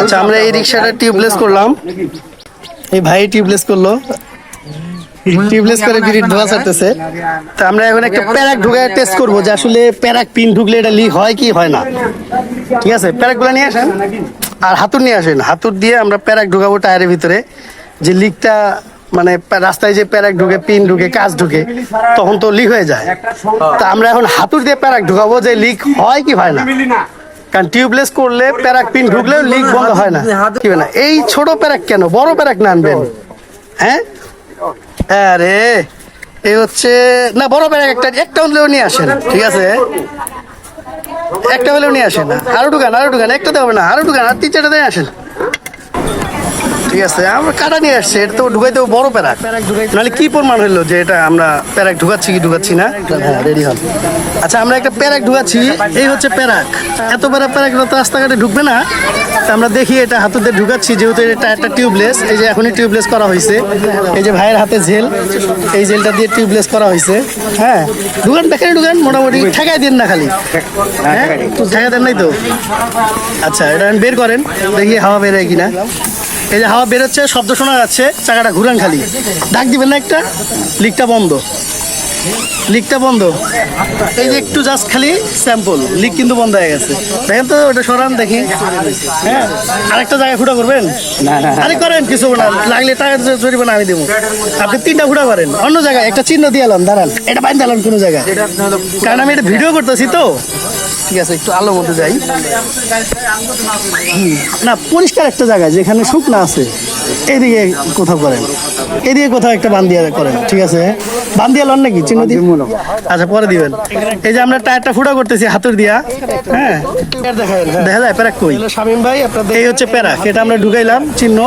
আচ্ছা আমরা এই রিক্সাটা টিউবলেস করলাম। এই ভাই টিউবলেস করল। টিউবলেস করে বিরিট ধোয়া ছাড়তেছে। তা আমরা এখন একটা প্যারাক ঢুকে টেস্ট করব যে আসলে প্যারাক পিন ঢুকলে এটা লিক হয় কি হয় না। ঠিক আছে, প্যারাকগুলো নিয়ে আসেন। আর হাতুর নিয়ে আসেন। হাতুর দিয়ে আমরা প্যারাক ঢুকাবো টায়ারের ভিতরে। যে লিকটা মানে রাস্তায় যে প্যারাক ঢুকে পিন ঢুকে, কাজ ঢুকে, তখন তো লিক হয়ে যায়। তা আমরা এখন হাতুর দিয়ে প্যারাক ঢুকাবো যে লিক হয় কি হয় না। কারণ টিউবলেস করলে প্যারাক পিন ঢুকলেও লিক বন্ধ হয় না। কি না এই ছোট প্যারাক কেন? বড় প্যারাক না আনবেন। হ্যাঁ? আরে এই হচ্ছে না বড় প্যারাক একটা একটা হলেও নিয়ে আসেন ঠিক আছে? একটা হলেও নিয়ে আসেন আরও ঢুকান আরও ঢুকান একটা হবে না। আরও ঢুকান আর তিন চারটা দিয়ে আসেন। ঠিক আছে আমরা কাটা নিয়ে আসছি এটা তো ঢুকাইতে বড় প্যারাক। নাহলে কি প্রমাণ হইল যে এটা আমরা প্যারাক ঢুকাচ্ছি কি ঢুকাচ্ছি না? হ্যাঁ রেডি হন। আচ্ছা আমরা একটা প্যারাক ঢুকাচ্ছি এই হচ্ছে প্যারাক। এত বড় প্যারাক তো রাস্তাঘাটে ঢুকবে না। তা আমরা দেখি এটা হাতুতে ঢুকাচ্ছি যেহেতু এটা একটা টিউবলেস এই যে এখনই টিউবলেস করা হয়েছে এই যে ভাইয়ের হাতে জেল এই জেলটা দিয়ে টিউবলেস করা হয়েছে হ্যাঁ ঢুকান দেখেন ঢুকান মোটামুটি ঠেকাই দিন না খালি। হ্যাঁ ঠেকাই দেন নাই তো? আচ্ছা এটা বের করেন দেখি হাওয়া বেরোয় কিনা। এই যে হাওয়া বেরোচ্ছে শব্দ শোনা যাচ্ছে চাকাটা ঘুরান খালি। ডাক দিবেন না একটা? লিকটা বন্ধ। লিকটা বন্ধ। এই যে একটু জাস্ট খালি স্যাম্পল লিক কিন্তু বন্ধ হয়ে গেছে। দেখেন তো ওটা সরান দেখি। হ্যাঁ? আরেকটা জায়গায় ফুটা করবেন? আরে করেন কিছু না লাগলে টাকা জরিমানা আমি দেবো। আপনি তিনটা ফুটা করেন। অন্য জায়গায় একটা চিহ্ন দিয়ে এলাম দাঁড়ান। এটা বাইন দিলাম কোনো জায়গায়। কারণ আমি এটা ভিডিও করতেছি তো। ঠিক আছে একটু আলো মতো যাই। না পরিষ্কার একটা জায়গায় যেখানে শুকনা আছে এইদিকে কোথাও করেন। এদিকে কোথাও একটা বান্দিয়া করেন ঠিক আছে? বান্দিয়া লন নাকি চিহ্ন দিয়ে? আচ্ছা পরে দিবেন। এই যে আমরা টায়ারটা ফুটা করতেছি হাতুর দিয়া হ্যাঁ? দেখা যায় প্যারাক কই? শামিম ভাই এই হচ্ছে প্যারাক এটা আমরা ঢুকাইলাম চিহ্ন।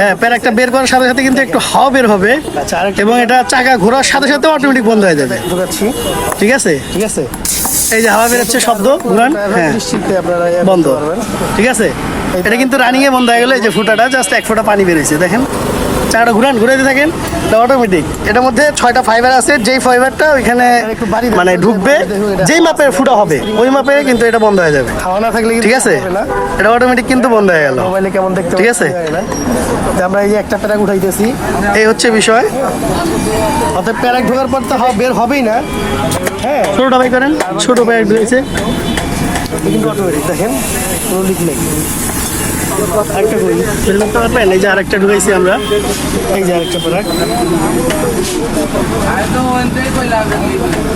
হ্যাঁ প্যারাকটা বের করার সাথে সাথে কিন্তু একটু হাওয়া বের হবে এবং এটা চাকা ঘোরার সাথে সাথে অটোমেটিক বন্ধ হয়ে যাবে। ঠিক আছে? ঠিক আছে। এই যে হাওয়া বেরোচ্ছে শব্দ ঘুরান হ্যাঁ বন্ধ। ঠিক আছে? এটা কিন্তু রানিংয়ে বন্ধ হয়ে গেলে যে ফুটাটা জাস্ট এক ফোঁটা পানি বেরিয়েছে দেখেন। চাকাটা ঘুরান ঘুরাইতে থাকেন এটা অটোমেটিক এটার মধ্যে ছয়টা ফাইবার আছে যেই ফাইবারটা ওইখানে মানে ঢুকবে যেই মাপের ফুটা হবে ওই মাপে কিন্তু এটা বন্ধ হয়ে যাবে। খাওয়া না থাকলে ঠিক আছে? এটা অটোমেটিক কিন্তু বন্ধ হয়ে গেল। মোবাইলে কেমন দেখতে ঠিক আছে। আমরা এই যে একটা প্যারাক উঠাইতেছি। এই হচ্ছে বিষয়। অর্থাৎ প্যারাক ঢোকার পর তো বের হবেই না। হ্যাঁ। ছোটো ভাই করেন ছোটো ভাই ঢুকেছে কিন্তু অটোমেটিক দেখেন কোনো লিক নেই। আরেকটা করি। বের করতে পারবেন এই যে আরেকটা ঢুকাইছি আমরা। এই যে আরেকটা প্যারাক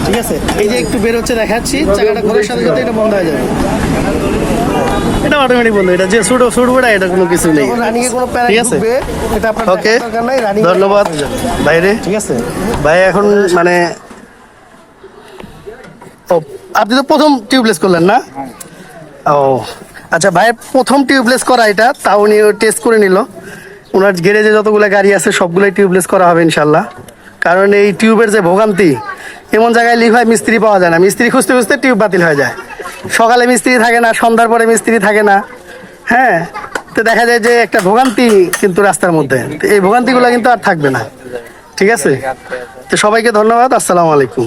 ঠিক আছে? এই যে একটু বের হচ্ছে দেখাচ্ছি। চাকাটা ঘোরার সাথে সাথে এটা বন্ধ হয়ে যাবে। এটা অটোমেটিক বন্ধ এটা যে ছোট ছোট বেড়া এটা কোনো কিছু নেই। কোনো ঠিক আছে। এটা আপনার ওকে ধন্যবাদ। বাইরে। ঠিক আছে? ভাই এখন মানে আপনি তো প্রথম টিউবলেস করলেন না? ও আচ্ছা ভাইয়ের প্রথম টিউবলেস করা এটা, তাও উনি টেস্ট করে নিল। ওনার গ্যারেজে যতগুলো গাড়ি আছে, সবগুলোই টিউবলেস করা হবে ইনশাল্লাহ কারণ এই টিউবের যে ভোগান্তি, এমন জায়গায় লিক হয়, মিস্ত্রি পাওয়া যায় না। মিস্ত্রি খুঁজতে খুঁজতে টিউব বাতিল হয়ে যায়। সকালে মিস্ত্রি থাকে না, সন্ধ্যার পরে মিস্ত্রি থাকে না। হ্যাঁ তো দেখা যায় যে একটা ভোগান্তি কিন্তু রাস্তার মধ্যে। এই ভোগান্তিগুলো কিন্তু আর থাকবে না। ঠিক আছে? তো সবাইকে ধন্যবাদ, আসসালামু আলাইকুম।